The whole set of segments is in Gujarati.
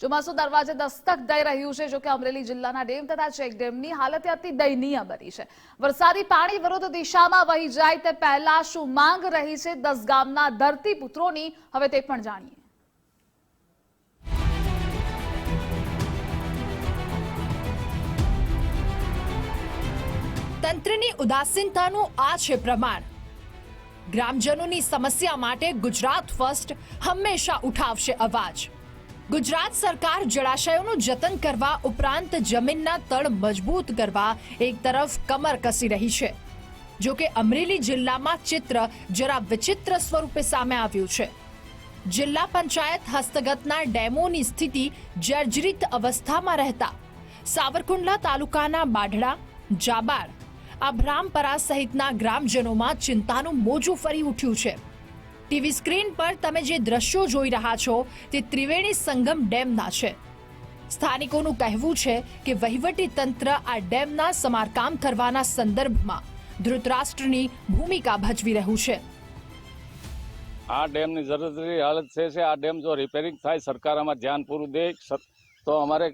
ચોમાસું દરવાજે દસ્તક દઈ રહ્યું છે, જોકે અમરેલી જિલ્લાના ડેમ તથા ચેક ડેમની હાલત અતિ દયનીય બની છે. વરસાદી પાણી વિરુદ્ધ દિશામાં વહી જાય તે પહેલા શું માંગ રહી છે, દસ ગામના ધરતીપુત્રોની હવે તે પણ જાણીએ. તંત્રની ઉદાસીનતાનું આ છે પ્રમાણ. ગ્રામજનોની સમસ્યા માટે ગુજરાત ફર્સ્ટ હંમેશા ઉઠાવશે અવાજ. ગુજરાત સરકાર જળાશયોનું જતન કરવા ઉપરાંત જમીનના તળ મજબૂત કરવા એક તરફ કમર કસી રહી છે. જો કે અમરેલી જિલ્લામાં ચિત્ર જરા વિચિત્ર સ્વરૂપે સામે આવ્યું છે. જિલ્લા પંચાયત હસ્તગતના ડેમોની સ્થિતિ જર્જરિત અવસ્થામાં રહેતા સાવરકુંડલા તાલુકાના બાઢડા જાબાર અભરામપરા સહિતના ગ્રામજનોમાં ચિંતાનું મોજું ફરી ઉઠ્યું છે. ટીવી સ્ક્રીન પર તમે જે દ્રશ્યો જોઈ રહ્યા છો, તે ત્રિવેણી સંગમ ડેમના છે. સ્થાનિકોનું કહેવું છે કે વહીવટી તંત્ર આ ડેમના સમારકામ કરવાના સંદર્ભમાં ધૃતરાષ્ટ્રની ભૂમિકા ભજવી રહ્યું છે. આ ડેમની જરૂરી હાલત છે છે. આ ડેમ જો રિપેરિંગ થાય સરકાર આમાં ધ્યાન પૂરું દે તો અમારે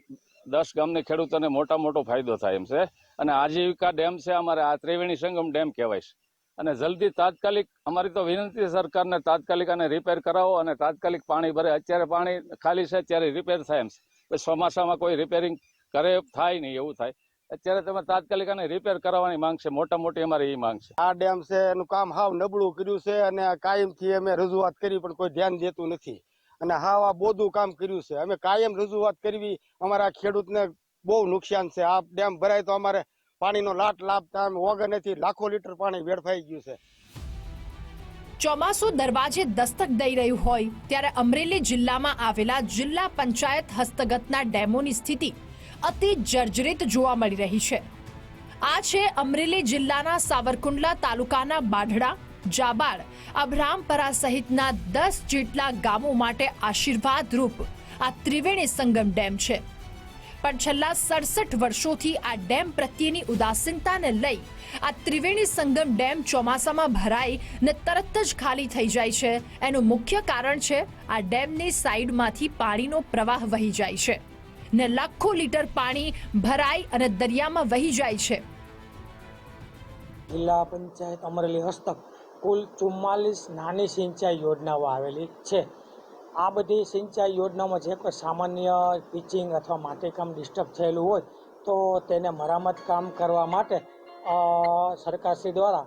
દસ ગામના ખેડૂતોને મોટા મોટો ફાયદો થાય એમ છે. અને આજીવિકા ડેમ છે અમારે આ ત્રિવેણી સંગમ ડેમ કહેવાય છે. અને જલ્દી તાત્કાલિક, અમારી તો વિનંતી સરકારને તાત્કાલિક આને રિપેર કરાવો અને તાત્કાલિક પાણી ભરે. અત્યારે પાણી ખાલી છે ત્યારે રિપેર થાય એમ છે. ચોમાસામાં કોઈ રિપેરિંગ કરે થાય નહીં, એવું થાય. અત્યારે તમે તાત્કાલિક આને રિપેર કરાવવાની માંગ છે મોટા મોટી અમારી એ માંગ છે. આ ડેમ છે, એનું કામ હાવ નબળું કર્યું છે અને કાયમથી અમે રજૂઆત કરી, પણ કોઈ ધ્યાન દેતું નથી. અને હાવ આ બોધું કામ કર્યું છે. અમે કાયમ રજૂઆત કરવી, અમારા ખેડૂતને બહુ નુકસાન છે. આ ડેમ ભરાય તો અમારે પાણીનો લાટ લાભ થાય વગર નથી લાખો લીટર પાણી વેડફાઈ ગયું છે. ચોમાસું દરવાજે દસ્તક દઈ રહ્યું હોય ત્યારે અમરેલી જિલ્લામાં આવેલા જિલ્લા પંચાયત હસ્તગતના ડેમોની સ્થિતિ અતિ જર્જરિત જોવા મળી રહી છે. આ છે અમરેલી જિલ્લાના સાવરકુંડલા તાલુકાના બાઢડા, જાબાળ, અભરામપરા સહિતના દસ જેટલા ગામો માટે આશીર્વાદરૂપ આ ત્રિવેણી સંગમ ડેમ છે. પણ છેલ્લા સડસઠ વર્ષોથી આ ડેમ પ્રત્યેની ઉદાસીનતાને લઈ આ ત્રિવેણી સંગમ ડેમ ચોમાસામાં ભરાઈ ને તરત જ ખાલી થઈ જાય છે. એનું મુખ્ય કારણ છે આ ડેમની સાઈડમાંથી પાણીનો પ્રવાહ વહી જાય છે ને લાખો લીટર પાણી ભરાઈ અને દરિયામાં વહી જાય છે. જિલ્લા પંચાયત અમરેલી હસ્તક કુલ ચુમ્માલીસ નાની સિંચાઈ યોજનાઓ આવેલી છે. આ બધી સિંચાઈ યોજનામાં જે કોઈ સામાન્ય પિચિંગ અથવા માટીકામ ડિસ્ટર્બ થયેલું હોય, તો તેને મરામત કામ કરવા માટે સરકારશ્રી દ્વારા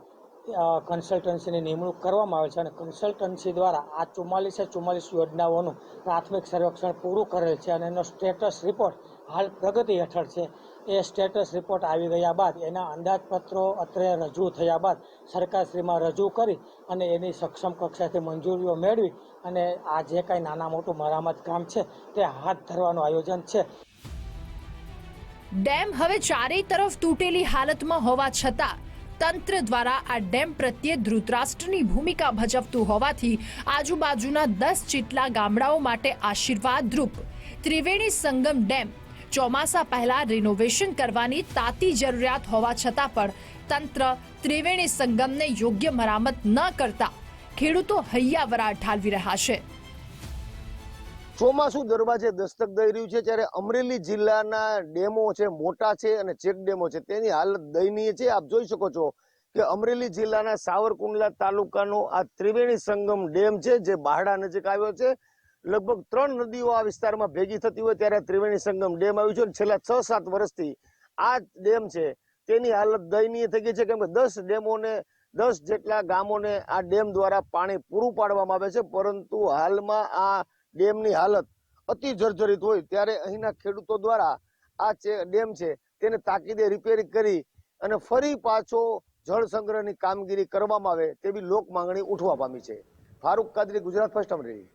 કન્સલ્ટન્સીની નિમણૂક કરવામાં આવે છે અને કન્સલ્ટન્સી દ્વારા આ ચુમ્માલીસે ચુમ્માલીસ યોજનાઓનું પ્રાથમિક સર્વેક્ષણ પૂરું કરેલ છે અને એનો સ્ટેટસ રિપોર્ટ હાલ પ્રગતિ હેઠળ છે. એ સ્ટેટસ રિપોર્ટ આવી ગયા બાદ એના અંદાજપત્રો અત્રે રજૂ થયા બાદ સરકારશ્રીમાં રજૂ કરી અને એની સક્ષમ કક્ષાથી મંજૂરીઓ મેળવી અને આ જે કાંઈ નાના મોટું મરામત કામ છે તે હાથ ધરવાનું આયોજન છે. ડેમ હવે ચારેય તરફ તૂટેલી હાલતમાં હોવા છતાં તંત્ર દ્વારા આ ડેમ પ્રત્યે ધૃતરાષ્ટ્રની ભૂમિકા ભજવતું હોવાથી આજુબાજુના દસ જેટલા ગામડાઓ માટે આશીર્વાદરૂપ ત્રિવેણી સંગમ ડેમ ચોમાસા પહેલા રિનોવેશન કરવાની તાતી જરૂરિયાત હોવા છતાં પણ તંત્ર ત્રિવેણી સંગમને યોગ્ય મરામત ન કરતા ખેડૂતો હૈયાવરા ઠાલવી રહ્યા છે. ચોમાસું દરવાજે દસ્તક દઈ રહ્યું છે ત્યારે અમરેલી જિલ્લાના ડેમો છે, મોટા છે અને ચેક ડેમો છે, તેની હાલત દયનીય છે. આપ જોઈ શકો છો કે અમરેલી જિલ્લાના સાવરકુંડલા તાલુકાનો આ ત્રિવેણી સંગમ ડેમ છે, જે બહાડા નજીક આવ્યો છે. લગભગ ત્રણ નદીઓ આ વિસ્તારમાં ભેગી થતી હોય ત્યારે ત્રિવેણી સંગમ ડેમ આવ્યું છે અને છેલ્લા છ સાત વર્ષથી આ ડેમ છે. તેની હાલત દયનીય થઈ ગઈ છે કેમ કે દસ ડેમોને, દસ જેટલા ગામોને આ ડેમ દ્વારા પાણી પૂરું પાડવામાં આવે છે. પરંતુ હાલમાં આ ડેમની હાલત અતિ જર્જરિત હોય ત્યારે અહીંના ખેડૂતો દ્વારા આ ડેમ છે તેને તાકીદે રિપેરિંગ કરી અને ફરી પાછો જળ સંગ્રહની કામગીરી કરવામાં આવે તેવી લોક માંગણી ઉઠવા પામી છે. ફારૂક કાદરી, ગુજરાત ફર્સ્ટ અમરેલી.